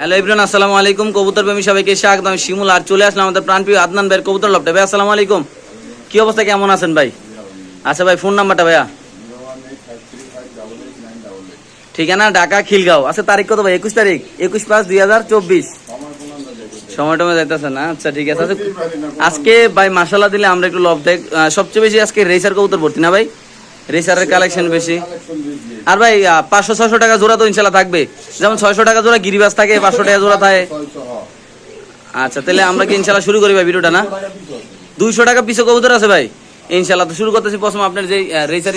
Hello Ibran আসসালামু আলাইকুম। কবুতর প্রেমী সবাইকে স্বাগত আমি শিমুল আর চলে আসলাম আমাদের প্রাণপ্রিয় আদনান ভাইয়ের কবুতর লপটে ভাই আসসালামু আলাইকুম। কি অবস্থা কেমন আছেন ভাই? আচ্ছা ভাই ফোন নাম্বারটা ভাইয়া। ঠিকানা ঢাকা খিলগাঁও। আচ্ছা তারিখ কত ভাই? একুশ তারিখ। একুশ পাঁচ দুই হাজার চব্বিশ। সময় টমে যাইতেছে না? আচ্ছা ঠিক আছে। আচ্ছা, আজকে ভাই মাসালা দিলে আমরা একটু লব দেখ সবচেয়ে বেশি আজকে রেসার কবুতর ভর্তি না ভাই? রেসারের কালেকশন বেশি। আর ভাই পাঁচশো ছয়শো টাকা জোড়া তো ইনশাল্লাহ থাকবে। যেমন ছয়শো টাকা জোড়া গিরিবাস থাকে পাঁচশো টাকা জোড়া থাকে। আচ্ছা তাহলে আমরা কি ইনশাল্লাহ শুরু করি ভাই ভিডিওটা না? দুইশো টাকা পিছু কবুতর আছে ভাই। ইনশাল্লাহ তো শুরু করতেছি। প্রথম আপনার যে রেসার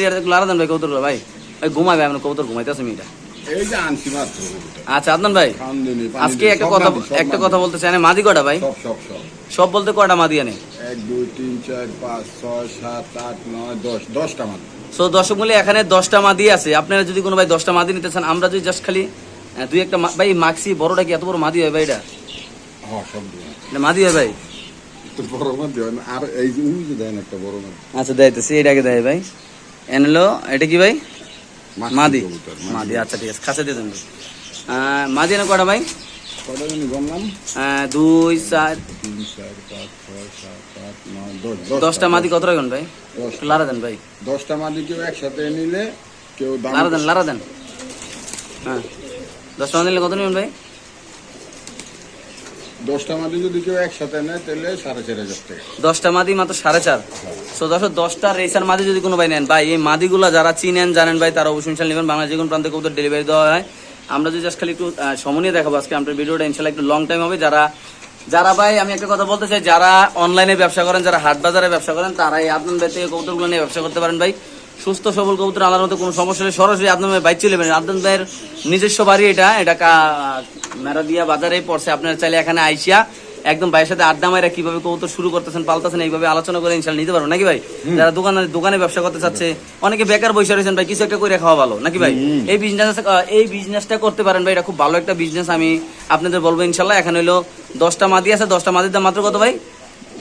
ভাই কবুতর ভাই। ভাই ভাই আমরা কবুতর ঘুমাইতেছে মাত্র। আচ্ছা আদনান ভাই আজকে একটা কথা একটা কথা বলতে চাই মাদি কটা ভাই? সব বলতে কটা মাদি আনে এক দুই তিন চার পাঁচ ছয় সাত আট নয় দশ। দশটা মাত্র। সো দর্শক মূল্যে এখানে দশটা মাদি আছে। আপনারা যদি কোনো ভাই দশটা মাদি নিতে চান আমরা যদি জাস্ট খালি দুই একটা ভাই মাক্সি বড়টা কি এত বড় মাদি হয় ভাই এটা? হ্যাঁ মাদি হয় ভাই? আচ্ছা এটাকে দেয় ভাই। এটা কি ভাই? মাদি। আচ্ছা ঠিক আছে খাসা দিয়ে দেন মাদি এনে কটা ভাই? আহ, দুই চার। দশটা মাদি কত রাখবেন ভাই? লারা দেন ভাই। দশটা মাদি কেউ একসাথে নিলে কেউ লারা দেন লারা দেন। হ্যাঁ। দশটা মাদি নিলে কত নেবেন ভাই? দশটা মাদি যদি কেউ একসাথে নেয় তাহলে সাড়ে চার হাজার টাকা। দশটা মাদি মাত্র সাড়ে চার। সো দশ দশটা রেসার মাদি যদি কোনো ভাই নেন ভাই এই মাদিগুলো যারা চিনেন জানেন ভাই তারা অবশ্যই নেবেন। বাংলা যে কোনো প্রান্তে কবুতর ডেলিভারি দেওয়া হয়। আমরা যদি জাস্ট খালি একটু সমনীয় দেখাবো আজকে আমাদের ভিডিওটা, ইনশাল্লাহ একটু লং টাইম হবে। যারা যারা ভাই, আমি একটা কথা বলতে চাই, যারা অনলাইনে ব্যবসা করেন, যারা হাট বাজারে ব্যবসা করেন, তারাই আপনার থেকে কবুতরগুলো নিয়ে ব্যবসা করতে পারেন ভাই। সুস্থ, সবল কবুতর আলার মতো কোনো সমস্যা নেই। সরাসরি আপনার ভাই চলে যাবেন। আপনার ভাইয়ের নিজস্ব বাড়ি এটা এটা মেরাদিয়া বাজারে পড়ছে। আপনার চাইলে এখানে আইসিয়া একদম ভাইয়ের সাথে আড্ডা মাইরা কীভাবে কৌতুক শুরু করতেছেন পালতেছেন এইভাবে আলোচনা করে ইনশাল নিতে পারব। নাকি ভাই? যারা দোকানে দোকানে ব্যবসা করতে চাচ্ছে অনেকে বেকার বসে রয়েছেন ভাই কিছু একটা করে খাওয়া ভালো। নাকি ভাই? এই বিজনেস এই বিজনেসটা করতে পারেন ভাই এটা খুব ভালো একটা বিজনেস আমি আপনাদের বলব ইনশাল্লাহ। এখানে হলো দশটা মাদি আছে দশটা মাদির দাম মাত্র কত ভাই?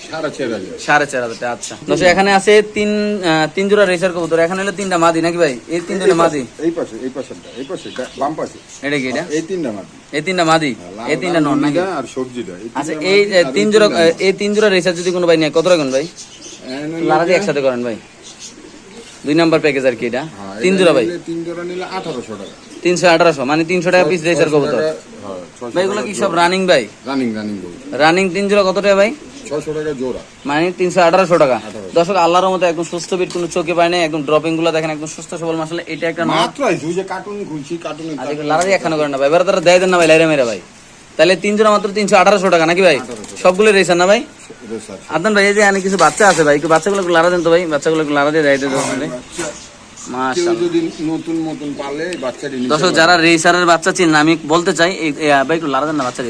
সাড়ে চার হাজার। আচ্ছা। দশ এখানে আছে তিন আহ, তিন জোড়া রেসার কবুতর। এখানে হলো তিনটা মাদি নাকি ভাই? এই তিন জোড়া মাদি? এই পাশে এই পাশেরটা এই পাশে বাম পাশে। এটা কি এটা? এই তিনটা মাদি। এই তিনটা মাদি? এই তিনটা নন নাকি? আর সবজিটা। আচ্ছা এই মাদি যে আর তিন জোড়া এই তিন জোড়া রেসার যদি কোনো ভাই নেয় কত রাখুন ভাই? একসাথে করেন ভাই। দুই নাম্বার প্যাকেজ আর কি এটা? হ্যাঁ, তিন জোড়া ভাই? তিন জোড়া নিলে আঠারোশো টাকা। তিনশো আঠারোশো মানে তিনশো টাকা পিস রেসার কবুতর। ভাই এগুলো কি সব রানিং ভাই? রানিং রানিং রানিং তিন জোড়া কত টাকা ভাই? ছশো টাকা জোড়া। মানে তিনশো আঠারোশো টাকা। দর্শক আল্লাহর মতো একদম সুস্থ বিট কোনো চোখে পায় না একদম ড্রপিংগুলো দেখেন একদম সুস্থ সবল মাসালে এটা একটা মাত্র যে কার্টুন খুলছি কার্টুনে না ভাই এবার তারা দেয় দেন না ভাই লাইরা মেরা ভাই। তাহলে তিন জোড়া মাত্র তিনশো আঠারোশো টাকা নাকি ভাই? সবগুলো না ভাই? আদনান ভাই এই যে এখানে কিছু বাচ্চা আছে ভাই বাচ্চাগুলো লারা দেন তো ভাই বাচ্চাগুলো লারা দিয়ে দেয় দর্শক দর্শক যারা রেসারের বাচ্চা চিন আমি বলতে চাই ভাই একটু লারা দেন না বাচ্চা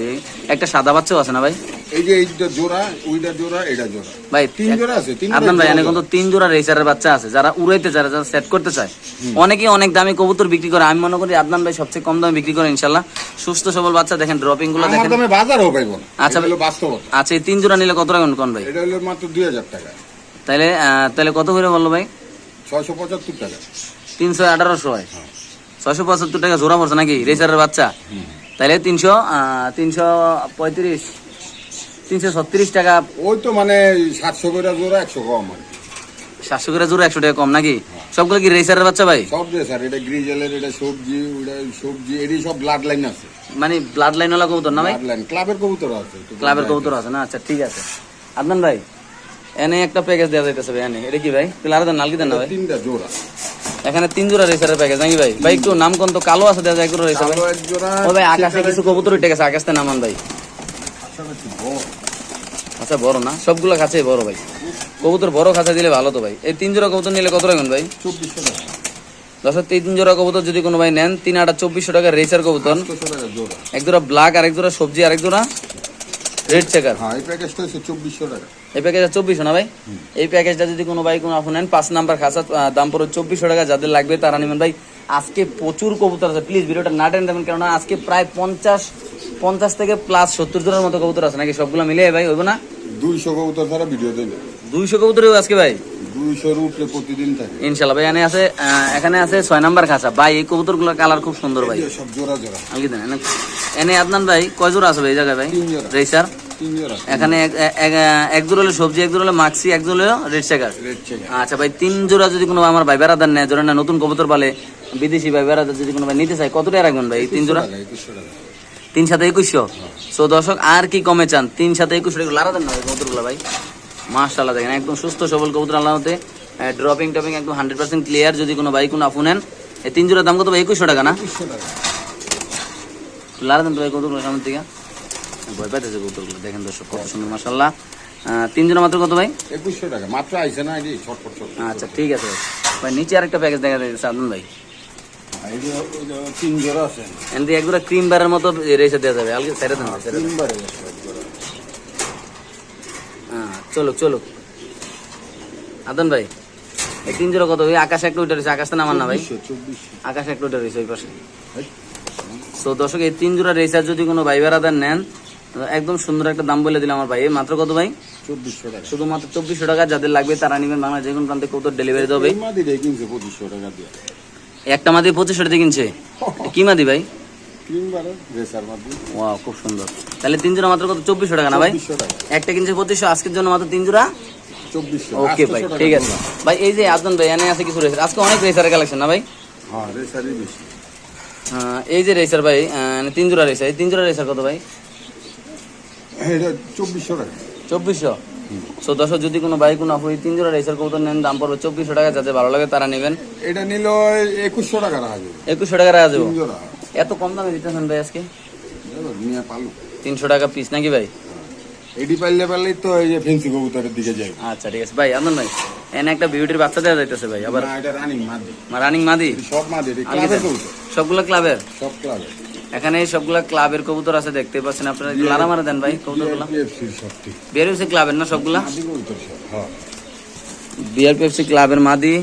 একটা সাদা বাচ্চাও আছে না ভাই? এই যে এইটা জোড়া ওইটা জোড়া এটা জোড়া। ভাই তিন জোড়া আছে তিন আপনার ভাই এনে কিন্তু তিন জোড়া রেসারের বাচ্চা আছে। যারা উড়াইতে চায় যারা সেট করতে চায় অনেকেই অনেক দামি কবুতর বিক্রি করে। আমি মনে করি আদনান ভাই সবচেয়ে কম দামে বিক্রি করে ইনশাল্লাহ সুস্থ সবল বাচ্চা দেখেন ড্রপিংগুলো দেখেন। দামে বাজারও পাইব না আচ্ছা আচ্ছা হলো বাস্তবতা। আচ্ছা এই তিন জোড়া নিলে কত রাখুন কোন ভাই? এটা হলো মাত্র দুই হাজার টাকা। তাহলে তাহলে কত করে বলল ভাই? ছয়শো পঁচাত্তর টাকা। তিনশো আঠারোশো হয়। ছয়শো পঁচাত্তর টাকা জোড়া পড়ছে নাকি? রেসারের বাচ্চা? তাহলে তিনশো তিনশো পঁয়ত্রিশ। তিনশো ছত্রিশ টাকা। ওই তো মানে সাতশো করে জোড়া একশো কম আর। সাতশো করে জোড়া একশো টাকা কম নাকি? সবগুলো কি রেসারের বাচ্চা ভাই? সব যে স্যার এটা গ্রিজেলের এটা সবজি ওটা সবজি এটি সব ব্লাড লাইন আছে। মানে ব্লাড লাইন ওলা কবুতর না ভাই? ব্লাড লাইন ক্লাবের কবুতর আছে ক্লাবের কবুতর আছে না? আচ্ছা ঠিক আছে। আদনান ভাই এনে একটা প্যাকেজ দেওয়া যাইতেছে ভাই এনে। এটা কি ভাই? পিলার দেন নালকি দেন না ভাই? তিনটা জোড়া। এখানে তিন জোড়া রেসারের প্যাকেজ নাকি ভাই? ভাই একটু নাম কোন তো কালো আছে দেওয়া যায় একটু রেসার ও ভাই আকাশে কিছু কবুতর উঠে গেছে আকাশতে নামান ভাই। আচ্ছা বড় না? সবগুলো খাঁচে বড় ভাই। কবুতর বড় খাঁচা দিলে ভালো তো ভাই। এই তিন জোড়া কবুতর নিলে কত রাখবেন ভাই? চব্বিশশো টাকা দশ তিন জোড়া কবুতর যদি কোনো ভাই নেন তিন আটা চব্বিশশো টাকা রেসার কবুতর। এক জোড়া ব্ল্যাক আরেক জোড়া সবজি আরেক জোড়া রেড চেকার হ্যাঁ এই প্যাকেজটা হচ্ছে চব্বিশশো টাকা। এই প্যাকেজটা চব্বিশশো না ভাই? এই প্যাকেজটা যদি কোনো ভাই কোনো আপনি নেন পাঁচ নাম্বার খাসা দাম পড়ে চব্বিশশো টাকা। যাদের লাগবে তারা নেবেন ভাই। আজকে প্রচুর কবুতর আছে। প্লিজ ভিডিওটা না টেন দেবেন কেননা আজকে প্রায় পঞ্চাশ পঞ্চাশ থেকে প্লাস সত্তর জনের মতো কবুতর আছে নাকি? সবগুলো মিলে ভাই হইব না? দুইশো কবুতর ছাড়া ভিডিও না দুইশো কবুতরও আজকে ভাই? দুইশোর উপরে প্রতিদিন থাকে। ইনশাল্লাহ ভাই এখানে আছে এখানে আছে ছয় নাম্বার খাঁচা। ভাই এই কবুতরগুলোর কালার খুব সুন্দর ভাই। সব জোড়া জোড়া। এনে- এনে আদনান ভাই কয় জোড়া আছে ভাই এই জায়গায় ভাই। রেসার এখানে এক- জোড়া হলো সবজি এক জোড়া হলো মাক্সি এক জোড়া হলো রেড চেক আচ্ছা ভাই তিন জোড়া যদি কোনো আমার ভাই বেড়াদার নেয় জোড়া না নতুন কবুতর পালে বিদেশি ভাই বেড়াদার যদি কোনো ভাই নিতে চায় কত টাকা রাখবেন ভাই তিন জোড়া? তিন সাথে একুশশো। সো দর্শক আর কি কমে চান? তিন সাথে একুশশো টাকা। লারা দেন না ভাই কবুতরগুলো ভাই। মাশাল্লাহ দেখেন একদম সুস্থ সবল কবুতর আল্লাহতে ড্রপিং টপিং একদম হান্ড্রেড পার্সেন্ট ক্লিয়ার যদি কোনো ভাই কোনো আপু নেন। এই তিন জোড়ার দাম কত ভাই? একুশশো টাকা না? একুশশো দেন তো ভাই কবুতরগুলো সামনের দিকে। ভয় পাইতেছে কবুতরগুলো। দেখেন দর্শক কত সুন্দর মাসাল্লাহ তিন জোড়া মাত্র কত ভাই? একুশশো টাকা। মাত্র আইসে না আচ্ছা ঠিক আছে। ভাই নিচে আরেকটা প্যাকেজ দেখা যাচ্ছে আদন ভাই। তিন জোড়া আছে। এনদি একগুলো ক্রিম বারের মতো রেসে দেওয়া যাবে আলগে ছেড়ে দেন ভাই, হ্যাঁ চলুক চলুক। আদন ভাই এই তিন জোড়া কত? ওই আকাশ একটা উঠে রয়েছে আকাশটা নামান না ভাই? আকাশ একটা উঠে রয়েছে ওই পাশে। এই, দর্শক এই তিন জোড়া রেসার যদি কোনো ভাই বেড়াদার নেন একদম সুন্দর একটা দাম বলে দিলাম আমার ভাই। মাত্র কত ভাই? চব্বিশশো টাকা। শুধুমাত্র চব্বিশশো টাকা যাদের লাগবে তারা নেবেন বাংলা যে কোনো প্রান্তে কত ডেলিভারি দেবে পঁচিশশো টাকা দিয়ে। একটা মাদি পঁচিশশো টাকা কিনছে। কি মাদি ভাই? ওয়াও খুব সুন্দর। তাহলে তিন জোড়া মাত্র কত? চব্বিশশো টাকা না ভাই? একটা কিনছে পঁচিশশো আজকের জন্য মাত্র তিন জোড়া? ওকে ভাই ঠিক আছে। ভাই এই যে আদন ভাই এনে আছে কিছু রেসার। আজকে অনেক রেসারের কালেকশন না ভাই? হ্যাঁ এই যে রেসার ভাই আহ, তিন জোড়া রেসার। এই তিন জোড়া রেসার কত ভাই? চব্বিশশো টাকা। চব্বিশশো? সো দশ যদি কোনো ভাই কোনো আপু এই তিন জোড়া রেসার কবুতর নেন দাম পড়বে চব্বিশশো টাকা যাতে ভালো লাগে তারা নেবেন। এটা নিল একুশশো টাকা রাখা যাবে। একুশশো টাকা রাখা যাব? এত কম দামে দিতেছেন ভাই আজকে? তিনশো টাকা পিস নাকি ভাই? এটি পাইলে পারলেই তো এই যে ফেন্সি কবুতরের দিকে যাই। আচ্ছা ঠিক আছে। ভাই আনন্দ ভাই এনে একটা বিউটির বাচ্চা দেওয়া যাইতেছে ভাই আবার এটা রানিং মাদি। রানিং মাদি? সব মাদি ক্লাবের কবুতর। সবগুলো ক্লাবের সব ক্লাবের এখানে সবগুলা ক্লাবের কবুতর আছে দেখতে পাচ্ছেন আপনারা। লারা মারা দেন ভাই কবুতরগুলো। বের হয়েছে ক্লাবের না সবগুলা? বিআরপিএফসি ক্লাবের মাদি।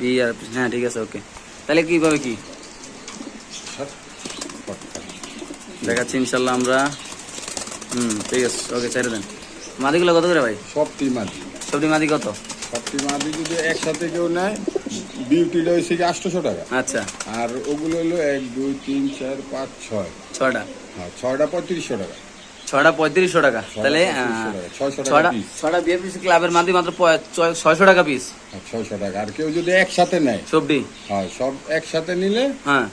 বিআরপিএফসি হ্যাঁ ঠিক আছে ওকে। তাহলে কীভাবে কি। দেখাচ্ছি ইনশাল্লাহ আমরা। হুম ঠিক আছে ওকে ছেড়ে দেন। মাদিগুলো কত করে ভাই? সবটি মাদি। সবটি মাদি কত? সবটি মাদি যদি একসাথে কেউ নেয় বিউটিটা হয়েছে কি আটশোশো টাকা। আচ্ছা। আর ওগুলো হলো এক দুই তিন চার পাঁচ ছয়। ছয়টা? হ্যাঁ ছয়টা পঁয়ত্রিশশো টাকা। ছয়টা পঁয়ত্রিশশো টাকা। তাহলে আহ, 3500 টাকা, 600 টাকা ছয়টা piece। ছয়টা বিএফপিসি ক্লাবের মাদি মাত্র ছয়শো টাকা পিস ছয়শো টাকা। আর কেউ যদি একসাথে নেয় সবটি হ্যাঁ সব একসাথে নিলে হ্যাঁ।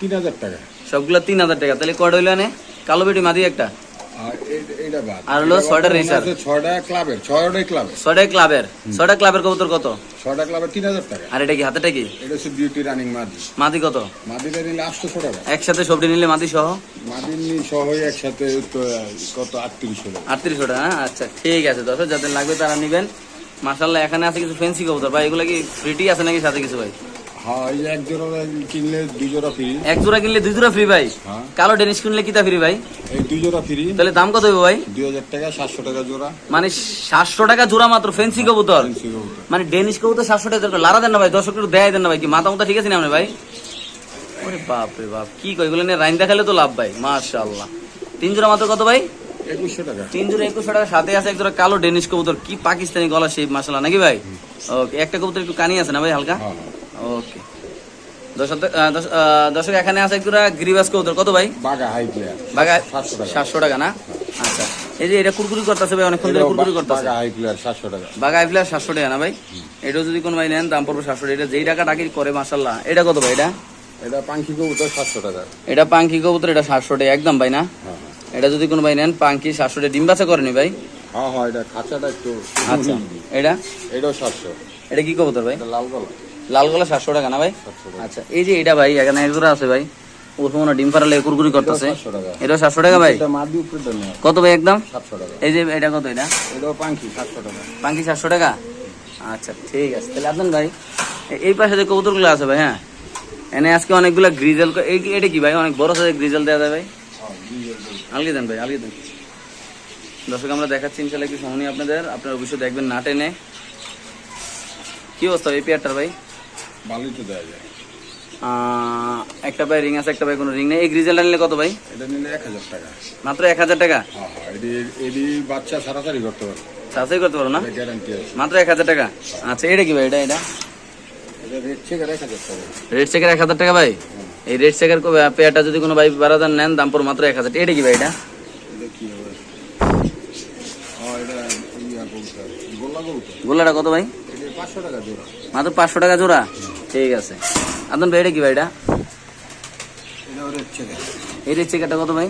তিন হাজার টাকা। সবগুলো তিন হাজার টাকা। তাহলে কটা হইল কালো বেটি মাদি একটা? আর হলো ছয়টা ছয়টা ক্লাবের ছয়টাই ক্লাবের। ক্লাবের। ছয়টা ক্লাবের কবুতর কত? ছয়টা ক্লাবের তিন হাজার টাকা। আর এটা কি হাতেটা কি? এটা হচ্ছে বিউটি রানিং মাদি। মাদি কত? মাদিটা নিলে আটশোশো টাকা। একসাথে সবটি নিলে মাদি সহ? মাদির নি একসাথে কত আটত্রিশশো টাকা। আটত্রিশশো টাকা হ্যাঁ? আচ্ছা ঠিক আছে দর্শক যাদের লাগবে তারা নেবেন। মাসাল্লাহ এখানে আছে কিছু ফেন্সি কবুতর। ভাই এগুলো কি ফ্রিটি আছে নাকি সাথে কিছু ভাই? হ্যাঁ এক জোড়া কিনলে দুই জোড়া ফ্রি এক জোড়া কিনলে দুই জোড়া ফ্রি ভাই। হ্যাঁ। কালো ডেনিস কিনলে কিতা ফ্রি ভাই? এই দুই জোড়া ফ্রি তাহলে দাম কত হবে ভাই? দুই হাজার টাকা সাতশো টাকা জোড়া। মানে সাতশো টাকা জোড়া মাত্র ফেন্সি কবুতর। মানে ডেনিশ কবুতর সাতশো টাকা লারা দেন না ভাই দর্শক একটু দেয় দেন না ভাই কি মাথা মাথা ঠিক আছে না আপনি ভাই? ওরে বাপ রে বাপ কি কই এগুলো নিয়ে রাইন দেখালে তো লাভ ভাই মাশাআল্লাহ। তিন জোড়া মাত্র কত ভাই? একুশশো টাকা। তিন জোড়া একুশশো টাকা সাথে আছে এক জোড়া কালো ডেনিশ কবুতর কি পাকিস্তানি গলা সেই মাসাল্লাহ নাকি ভাই? ওকে একটা কবুতর একটু কানি আছে না ভাই হালকা? হ্যাঁ। ওকে দর্শক এখানে আছে এক জোড়া গ্রিবাস কত ভাই? বাগা হাই প্লেয়ার বাগা সাতশো টাকা। না? আচ্ছা। এই যে এটা কুরকুরি করতেছে ভাই অনেকক্ষণ ধরে কুরকুরি করতেছে। বাগা হাই প্লেয়ার সাতশো টাকা। বাগা আইফ্লার সাতশো টাকা না ভাই? এটাও যদি কোনো ভাই নেন দাম পড়বে সাতশো টাকা। এটা যেই টাকা টাকি করে মাসাল্লাহ এটা কত ভাই এটা? এটা পাঙ্কি কবুতর সাতশো টাকা। এটা পাঙ্কি কবুতর এটা সাতশো টাকা। একদম ভাই না? হ্যাঁ এটা যদি কোনো ভাই নেন পাঙ্কি সাতশো টাকা। ডিম বাচ্চা করেনি ভাই? হ্যাঁ হ্যাঁ এটা খাঁচাটা একটু আচ্ছা। এটা? এটাও সাতশো। এটা কি কবুতর ভাই? লাল গলা। লাল গলা সাতশো টাকা না ভাই? আচ্ছা এই যে এটা ভাই এখানে এক জোড়া আছে ভাই। ওর হয় ডিম পাড়ালে কুরকুরি করতেছে। এটাও সাতশো টাকা ভাই? এটা কত ভাই একদম? এই যে এটা কত এটা? পাঙ্কি সাতশো টাকা। পাঙ্কি সাতশো টাকা? আচ্ছা ঠিক আছে। তাহলে আপনার ভাই এই পাশে যে কবুতরগুলো আছে ভাই হ্যাঁ? এনে আজকে অনেকগুলো গ্রিজেল এই এটা কি ভাই? অনেক বড় সাইজের গ্রিজেল দেওয়া যায় ভাই? আলগি দেন ভাই আলগি দেন। দর্শক আমরা দেখাচ্ছি ইনশাল্লাহ একটু সময় আপনাদের। আপনারা অবশ্যই দেখবেন না টেনে। কি অবস্থা এই পেয়ারটার ভাই? ভালোই তো দেওয়া যায় একটা ভাই রিং আছে একটা ভাই কোনো রিং নেই। এই গ্রিজেলটা নিলে কত ভাই? এটা নিলে এক হাজার টাকা। মাত্র এক হাজার টাকা? হ্যাঁ হ্যাঁ এটি এটি বাচ্চা সারাসারি করতে পারবে চাষাই করতে পারো না? গ্যারান্টি আছে। মাত্র এক হাজার টাকা? আচ্ছা এটা কি ভাই এটা এটা? রেট চেকের এক হাজার টাকা। রেড চেকের এক হাজার টাকা ভাই? এই রেড চেকের পেয়ারটা যদি কোনো ভাই বারাদার নেন দাম পড়ো মাত্র এক হাজার এটা কি ভাই এটা? ইয়া গৌতা গোল্লাটা কত ভাই? পাঁচশো টাকা জোড়া। মাত্র পাঁচশো টাকা জোড়া? ঠিক আছে। আদন ভাই এটা কি ভাই এটা? এই রেড চেকারটা কত ভাই?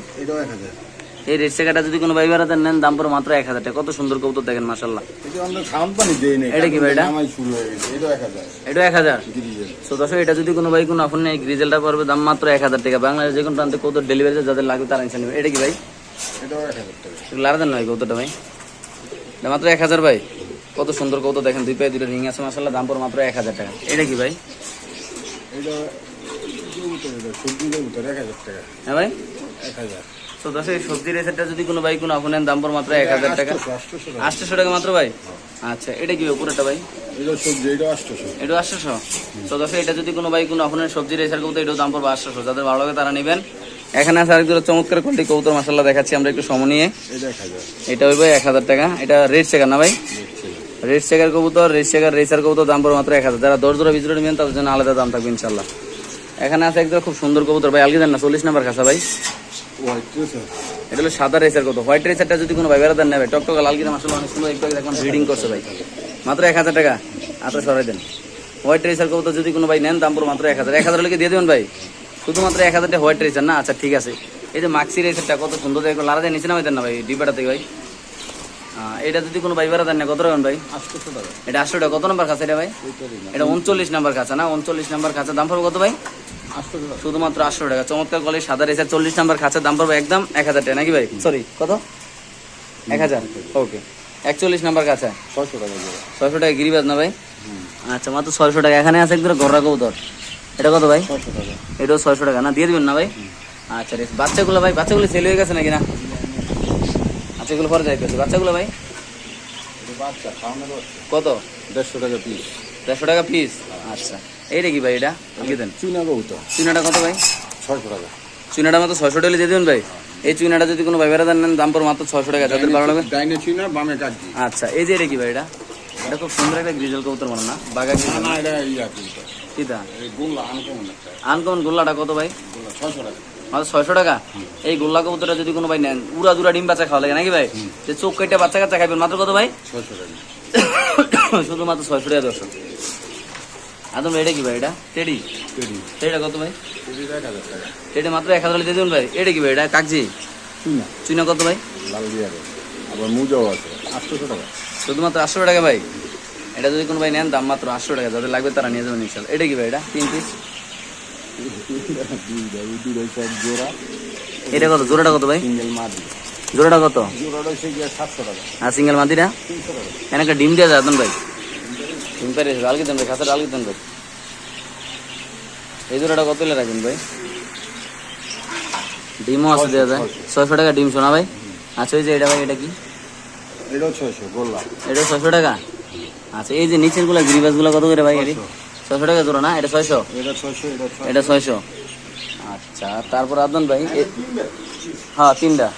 এই রেড চেকারটা যদি কোনো ভাই বারাদার নেন দাম পড়ো মাত্র এক হাজার টাকা। কত সুন্দর কৌতুক দেখেন মাসাল্লাহ এটা নাই কি ভাই এটা? এক হাজার। এটা এক হাজার? তো দর্শক এটা যদি কোনো ভাই কোনো আপনি এই গ্রিজেলটা পড়বে দাম মাত্র এক হাজার টাকা। বাংলাদেশ যে কোনো প্রান্তে কত ডেলিভারি যাদের লাগবে তারা ইনশাল নেবে। এটা কি ভাই? একটু লাড়া নয় কৌতোটা ভাই মাত্র এক হাজার ভাই। কত সুন্দর কৌতো দেখেন দুই পায়ে দুটো রিং আছে মাসাল্লাহ দাম পড়ো মাত্র এক হাজার টাকা। এটা কি ভাই? হ্যাঁ ভাই? তো এই সবজি যদি কোনো ভাই কোনো আপনি দাম পড়ো মাত্র এক হাজার টাকা। আটশোশো টাকা। মাত্র ভাই? আচ্ছা এটা কি ভাই এটা আটশোশো। এটা তো দর্শক এটা যদি কোনো ভাই কোনো আপনার সবজি রেসার এটাও দাম পড়বে আটশোশো। যাদের ভালো লাগে তারা নেবেন। এখানে আছে আরেকজন চমৎকার কোয়ালিটি কৌতর মাসাল্লাহ দেখাচ্ছি আমরা একটু সময় নিয়ে। এটা হইবে এক হাজার টাকা। এটা রেট চেকার না ভাই? রেড চেকার কবুতর রেড চেকার রেসার কবুতর দাম পড়বে মাত্র এক হাজার। যারা দশ জোড়া বিশ জোড়া নেবেন তাদের জন্য আলাদা দাম থাকবে ইনশাল্লাহ এখানে আছে একদম খুব সুন্দর কবুতর। ভাই আলগি দেন না চল্লিশ নাম্বার খাসা ভাই। এটা হলো সাদা রেসার কত হোয়াইট রেসারটা যদি কোনো ভাই বেড়াতেন নেবে টকটক লালগিরা মাসাল অনেক সুন্দর একটু দেখলাম ব্রিডিং করছে ভাই। মাত্র এক হাজার টাকা। আচ্ছা সরাই দেন। হোয়াইট রেসার কবুতর যদি কোনো ভাই নেন দাম পড়বে মাত্র এক হাজার। এক হাজার লোকে দিয়ে দেবেন ভাই? শুধুমাত্র এক হাজারটা হোয়াইট রেসার না? আচ্ছা ঠিক আছে। এই যে মাক্সি রেসারটা কত সুন্দর দেখো লারা দিয়ে নিচে নামাই দেন না ভাই ডিবাটা থেকে ভাই। এটা যদি কোনো ভাই বেড়াতেন না কত রাখবেন ভাই? আটশোশো টাকা। এটা আটশো টাকা কত নাম্বার খাঁচা এটা ভাই? এটা উনচল্লিশ নাম্বার খাঁচা না? উনচল্লিশ নাম্বার খাঁচা দাম পড়বে কত ভাই? আটশো শুধুমাত্র আটশো টাকা। চমৎকার কলেজ সাদা রেসার চল্লিশ নাম্বার খাঁচার দাম পড়বে একদম এক হাজার টাকা। নাকি ভাই? সরি কত? এক হাজার। ওকে একচল্লিশ নাম্বার কাছে ছয়শো টাকা ছয়শো টাকা গিরিবাজ না ভাই? আচ্ছা মাত্র ছয়শো টাকা। এখানে আছে একদম গররা কবুতর। এটা কত ভাই? ছয়শো টাকা। এটাও ছয়শো টাকা না? দিয়ে দিবেন না ভাই? আচ্ছা রে বাচ্চাগুলো ভাই বাচ্চাগুলো সেল হয়ে গেছে নাকি না? আচ্ছা এগুলো পরে যাইতেছে। বাচ্চাগুলো ভাই? কত? দেড়শো টাকা পিস দেড়শো টাকা পিস আচ্ছা। এইটা কি ভাই এটা? আগে দেন। চুনা কবুতর। চুনাটা কত ভাই? ছয়শো টাকা। চুনাটা মাত্র ছয়শো টাকা দিয়ে দেবেন ভাই? এই চুনাটা যদি কোনো ভাই বেড়া দেন দাম পর মাত্র ছয়শো টাকা যাদের ভালো লাগবে ডাইনে বামে আচ্ছা এই যে এটা কি ভাই এটা? এটা খুব সুন্দর একটা গ্রিজেল কবুতর মনে না? বাগা না না এটা ইয়া কিটা এই গোল্লা আনকমন আনকমন গোল্লাটা কত ভাই? গোল্লা ছয়শো টাকা। মাত্র ছয়শো টাকা। এই গোল্লা কবুতরটা যদি কোনো ভাই নেন উড়া দুরা ডিম বাচ্চা খাওয়া লাগে নাকি ভাই? যে চোখ কেটে বাচ্চা কাচ্চা খাইবেন মাত্র কত ভাই? শুধুমাত্র ছয়শো টাকা দর্শক। আদম এটা কি ভাই এটা? টেডি? টেডি। টেডিটা কত ভাই? টেডি মাত্র এক হাজার দিয়ে দেবেন ভাই। এটা কি ভাই এটা কাকজি? চুনা চুনা কত ভাই? আবার মুজাও আছে আটশোশো টাকা। শুধুমাত্র আটশো টাকা ভাই। এটা যদি কোনো ভাই নেন দাম মাত্র আটশো টাকা। যাদের লাগবে তারা নিয়ে যাবেন ইনশাল্লাহ। এটা কি ভাই এটা? তিন পিস দুইটা ওই দুইটাই সব জোড়া এটা কত? জোড়াটা কত ভাই? সিঙ্গেল মাদি। জোড়াটা কত? জোড়াটা হচ্ছে গিয়ে সাতশো টাকা। আর সিঙ্গেল মাদিরা তিনশো টাকা। একটা ডিম দেওয়া যায় ভাই। ডিম পেরে আলগি দেন ভাই খাতার আলগি দেন ভাই এই জোড়াটা কত হলে রাখবেন ভাই? ডিমও আছে দেওয়া যায়। ছয়শো। টাকা ডিম শোনা ভাই। আচ্ছা ওই যে এটা ভাই এটা কি? এটাও ছয়শো গোল্লা। এটা ছয়শো টাকা? আচ্ছা এই যে নিচেরগুলা গিরিবাসগুলা কত করে ভাই ছয়শো টাকা জোড়া না? এটা ছয়শো? এটা ছয়শো আচ্ছা তারপর আদন ভাই হ্যাঁ তিনটা।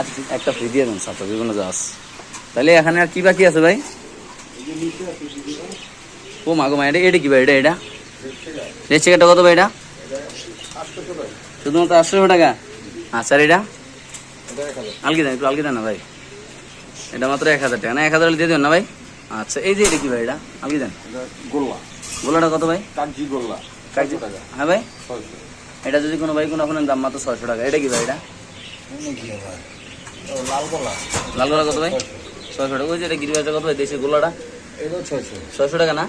আচ্ছা একটা ফ্রি দিয়ে দেন সাথে বিভিন্ন জাহাজ তাহলে এখানে আর কি বাকি আছে ভাই? ও মাগো মা এটা এটা কি ভাই? এটা এটা? রেট চেকারটা কত ভাই এটা? শুধুমাত্র আটশো টাকা? আচ্ছা আর এটা? আলগি দেন একটু আলগি দেন না ভাই। এটা মাত্র এক হাজার টাকা না? এক হাজার দিয়ে দেবেন না ভাই? আচ্ছা এই যে এটা কি ভাই এটা? আলগি দেন গোল্লা। গোলাটা কত ভাই? কাগজি গোল্লা কাগজি হ্যাঁ ভাই? এটা যদি কোনো ভাই কোনো আপনার দাম মাত্র ছয়শো টাকা এটা কি ভাই এটা? লাল গোল্লা লাল গোলা কত ভাই? ছয়শো। টাকা। ওই যে এটা গিরিবাজটা কত ভাই? দেশের গোলাটা? এটাও ছয়শো। ছয়শো টাকা না?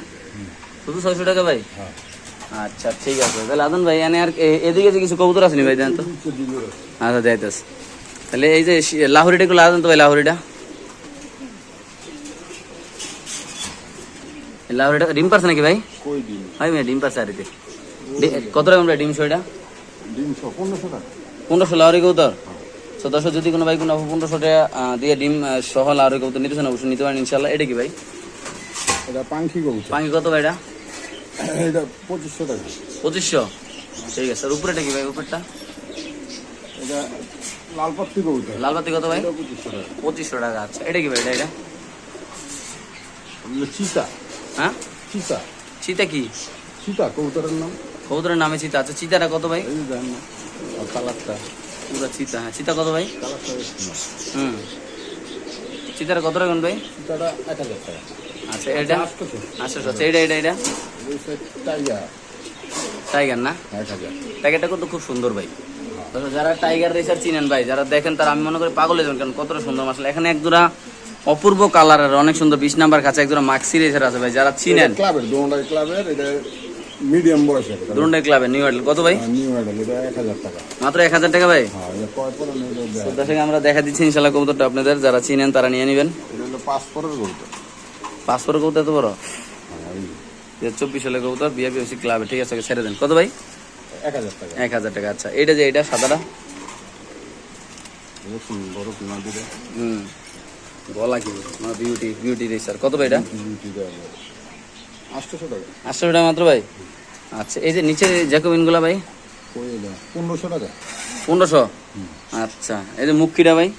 শুধু ছয়শো টাকা ভাই? হ্যাঁ। আচ্ছা ঠিক আছে। তাহলে আদন ভাই এনে আর এদিকে যে কিছু কবুতর আসেনি ভাই দেন তো? আচ্ছা যাইতেস তাহলে এই যে লাহুরিটা একটু লাগাতেন তো ভাই লাহুরিটা। এই লাহুরিটা ডিম পারছে নাকি ভাই কই দিন ভাই ভাই ডিম পারছে আর এতে। কত রকম ভাই ডিম শোটা তিনশো পনেরোশো টাকা পনেরোশো লাহরি কবুতর তো দশ যদি কোনো ভাই কোনো পনেরোশো টাকা দিয়ে ডিম সহ লাহরি কবুতর নিতে চান অবশ্যই নিতে পারেন ইনশাল্লাহ এটা কি ভাই এটা পাঙ্খি কবুতর পাঙ্কি কত ভাই এটা এটা পঁচিশশো টাকা পঁচিশশো ঠিক আছে আর উপরেটা কি ভাই উপরটা এটা লাল পাত্তি কবুতর লাল কত ভাই এটা পঁচিশশো টাকা পঁচিশশো টাকা আচ্ছা এটা কি ভাই এটা এটা চিতা হ্যাঁ? চিতা চিতা কি? চিতা কবুতরের নাম? কবুতরের নামে চিতা আচ্ছা চিতাটা কত ভাই? কালারটা? পুরো চিতা হ্যাঁ চিতা কত ভাই। হুম। চিতাটা কত রাখুন ভাই? চিতাটা এক হাজার টাকা। আচ্ছা এটা আটশোশো আচ্ছা আচ্ছা এটা এটা এটা টাইগার টাইগার না? টাইগারটা কিন্তু খুব সুন্দর ভাই। যারা টাইগার রেসার চিনেন ভাই যারা দেখেন তারা আমি মনে করি পাগল হয়ে যাবেন কারণ কতটা সুন্দর মাসাল এখানে এক জোড়া অপূর্ব কালারের অনেক সুন্দর বিশ নাম্বার কাছে একজন মাক্সি রেসার আছে ভাই যারা চিনেন। ক্লাবের দোনটাই ক্লাবের এটা মিডিয়াম বয়সের দুরুন্ডাই ক্লাবে নিউ আইডল কত ভাই? নিউ মডেল এটা এক হাজার টাকা। মাত্র এক হাজার টাকা ভাই? হ্যাঁ এটা কয় পরে এটা। তো দর্শক আমরা দেখা দিচ্ছি ইনশাল্লাহ কবুতরটা আপনাদের যারা চিনেন তারা নিয়ে নেবেন। এটা হলো পাসপোর্টের কবুতর। পাসপোর্ট কবুতর এত বড়? হ্যাঁ, এই। দু হাজার চব্বিশ সালে কবুতর বিএপিএসি ক্লাবে ঠিক আছে ছেড়ে দেন। কত ভাই? এক হাজার টাকা। এক হাজার টাকা আচ্ছা। এটা যে এটা সাদাটা? এটা সুন্দর হুম। গলা কি বিউটি বিউটি রেসার কত ভাই এটা? আটশোশো টাকা। আটশো টাকা মাত্র ভাই? আচ্ছা এই যে নিচে জ্যাকোবিনগুলা ভাই? পনেরোশো টাকা। পনেরোশো? আচ্ছা এই যে মুখিটা ভাই?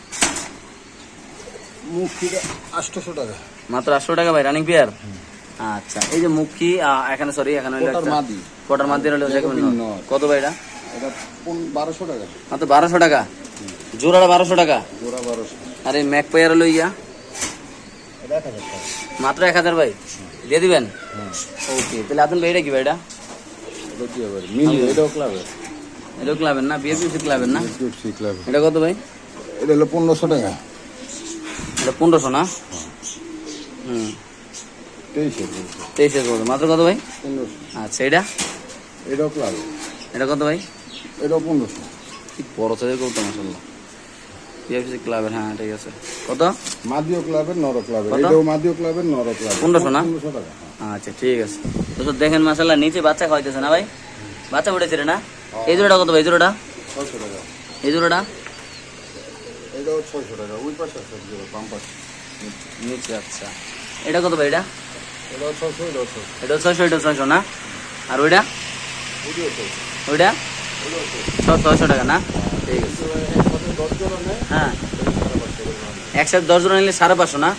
মুখিটা আটশোশো টাকা। মাত্র আটশো টাকা ভাই রানিং পেয়ার আচ্ছা এই যে মুখি এখানে সরি এখানে কোটার মাদি। হলো। কত ভাই এটা? বারোশো টাকা। মাত্র বারোশো টাকা। জোড়াটা বারোশো টাকা। জোড়া বারোশো। আর এই ম্যাক পেয়ার হলো ইয়া মাত্র এক হাজার ভাই? দিয়ে দিবেন? হ্যাঁ। ওকে তাহলে আতুন ভাই এটা কি ভাই এটা? এটা কি হবে? এটাও ক্লাবের না? বিএপিএসি ক্লাবের না? এটা কত ভাই? এটা হলো পনেরোশো টাকা। এটা পনেরোশো না? হুম। তেইশে তেইশে কত মাত্র কত ভাই? আচ্ছা এটা? এটাও ক্লাবের এটা কত ভাই? এটাও পনেরোশো। বড় সাইজের করতো মাসাল্লাহ বিএফসি ক্লাবের হ্যাঁ ঠিক আছে। কত? মাদিও ক্লাবের নর ক্লাবের? এটাও মাদিও ক্লাবের নর ক্লাবের। পনেরোশো না? পনেরোশো টাকা হ্যাঁ। আচ্ছা ঠিক আছে। তো দেখেন মাসাল্লাহ নিচে বাচ্চা খাওয়াইতেছে না ভাই? বাচ্চা উঠেছে রে না? এই জোড়াটা কত ভাই জোড়াটা? ছয়শো টাকা। এই জোড়াটা? এটাও ছয়শো টাকা। ওই পাশে আছে বাম পাশে। নিচে আচ্ছা। এটা কত ভাই এটা? এটাও ছয়শো এটাও ছয়শো। এটা ছয়শো এটা ছয়শো না? আর ওইটা? ওইটা? ছ ছয়শো টাকা না? ঠিক আছে। জন হ্যাঁ। একসাথে দশ জোড়া নিলে সাড়ে পাঁচশো না